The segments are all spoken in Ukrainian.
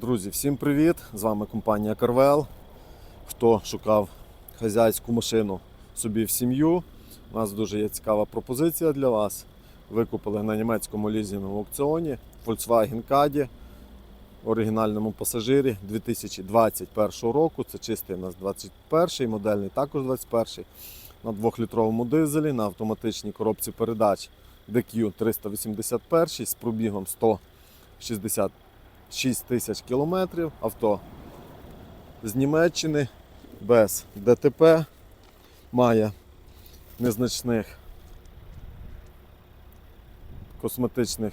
Друзі, всім привіт! З вами компанія Carvel. Хто шукав хазяйську машину собі в сім'ю, у нас дуже є цікава пропозиція для вас. Викупили на німецькому лізінговому аукціоні Volkswagen Caddy в оригінальному пасажирі 2021 року. Це чистий у нас 21-й, модельний, також 21-й. на 2-літровому дизелі на автоматичній коробці передач DQ 381 з пробігом 160 6 тисяч кілометрів. Авто з Німеччини без ДТП. Має незначних косметичних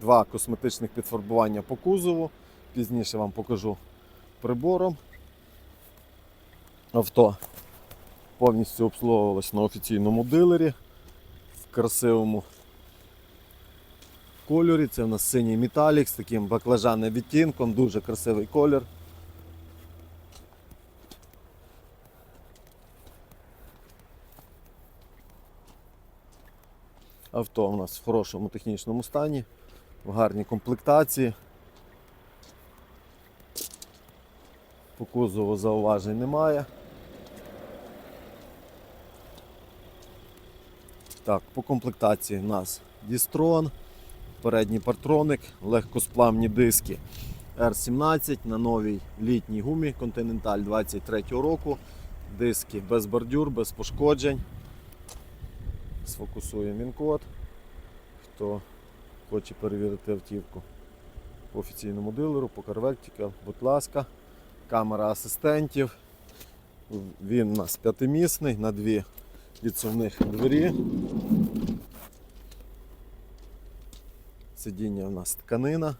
два косметичних підфарбування по кузову. Пізніше вам покажу прибором. Авто повністю обслуговувалось на офіційному дилері в красивому кольорі. Це в нас синій металік з таким баклажанним відтінком, дуже красивий колір. Авто у нас в хорошому технічному стані, в гарній комплектації. По кузову зауважень немає. Так, по комплектації у нас Дістрон, передній партроник, легкосплавні диски R17 на новій літній гумі Continental 23 року. Диски без бордюр, без пошкоджень. Сфокусуємо він-код. Хто хоче перевірити автівку по офіційному дилеру, по CarVectical, будь ласка, камера асистентів. Він у нас п'ятимісний на дві відсувних двері. Сидіння у нас тканина.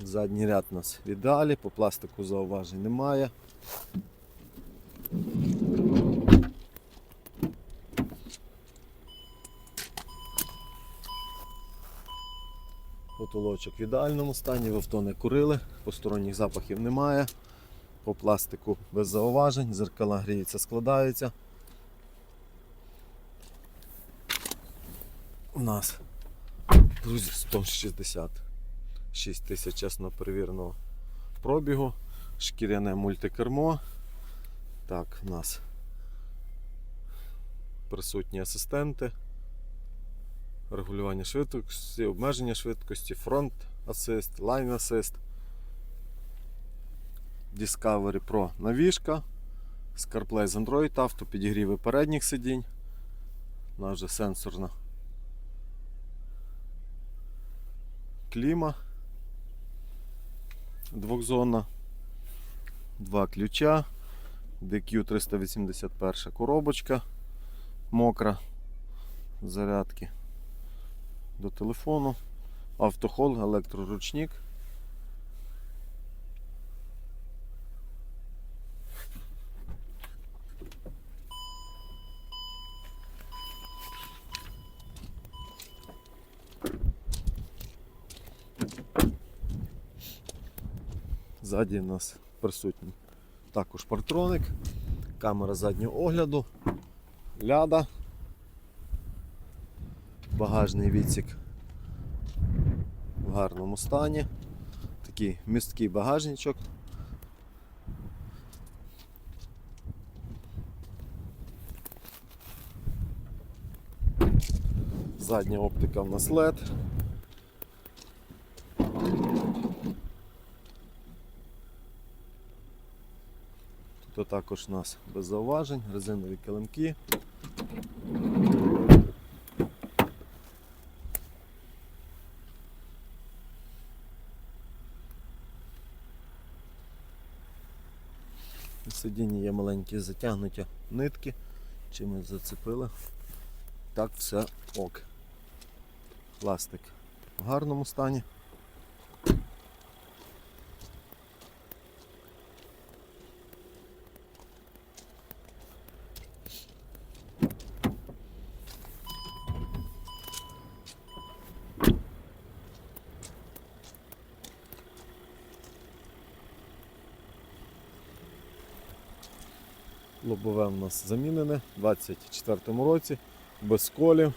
Задній ряд у нас в ідеалі, по пластику зауважень немає. Потолочок в ідеальному стані, в авто не курили, посторонніх запахів немає. По пластику без зауважень, зеркала гріються, складаються. У нас Друзі, 166 тисяч чесно перевіреного пробігу, шкіряне мультикермо. Так, у нас присутні асистенти, регулювання швидкості, обмеження швидкості, фронт асист, лайн асист, Discovery Pro навішка, CarPlay з Android Auto, підігріви передніх сидінь. У нас вже сенсорна кліма. Двохзонна, два ключа, DQ 381 коробочка. Мокра, зарядки. До телефону, автохол, електроручник. Ззаді у нас присутній також партроник, камера заднього огляду, ляда, багажний відсік в гарному стані, такий місткий багажничок. Задня оптика в нас LED. Тут також у нас без зауважень, резинові килимки. На сидінні є маленькі затягнуті нитки, чимось зацепили. Так все ок. Пластик в гарному стані. Лобове у нас замінене у 24 році, без колів.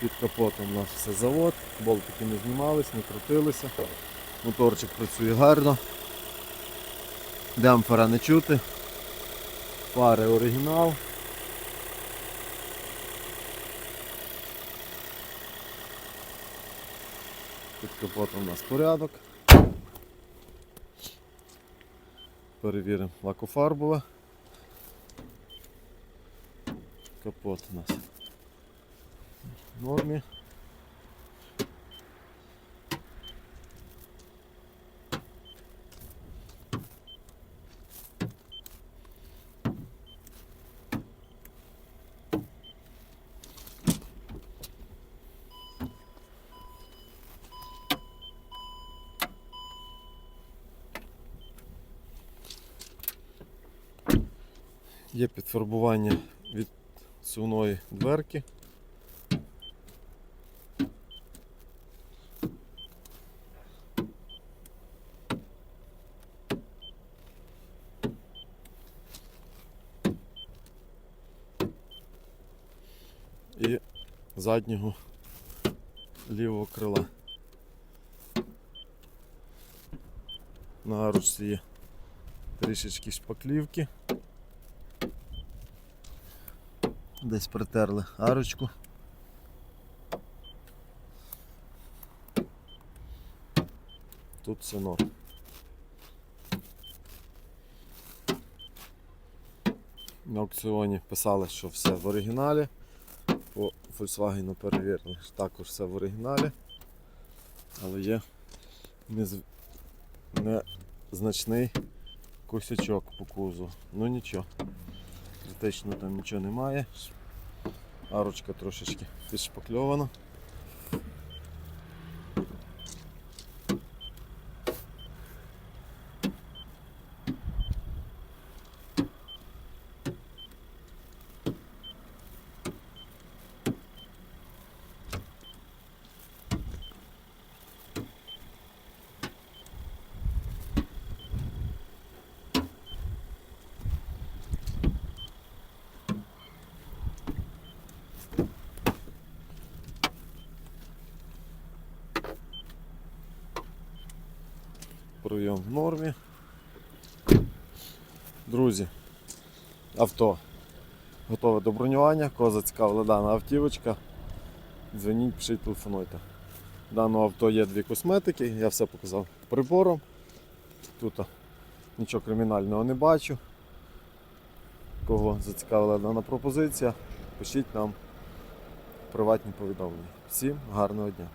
Під капотом у нас все завод, болтики не знімались, не крутилися. Моторчик працює гарно. Демпфера не чути. Фари оригінал. Під капотом у нас порядок. Перевіримо лакофарбове. Капот у нас в нормі. Є підфарбування від сувної дверки. І заднього лівого крила. На арочці є трішечки шпаклівки. Десь притерли арочку. Тут все норм. На аукціоні писали, що все в оригіналі. По Volkswagen перевірили, що також все в оригіналі. Але є нез... незначний косячок по кузу. Ну нічого. Критично там нічого немає. Арочка трошечки підшпакльована. Прийом в нормі. Друзі, авто готове до бронювання, кого зацікавила дана автівочка. Дзвоніть, пишіть, телефонуйте. В Даного авто є дві косметики, я все показав прибором. Тут нічого кримінального не бачу. Кого зацікавила дана пропозиція, пишіть нам приватні повідомлення. Всім гарного дня!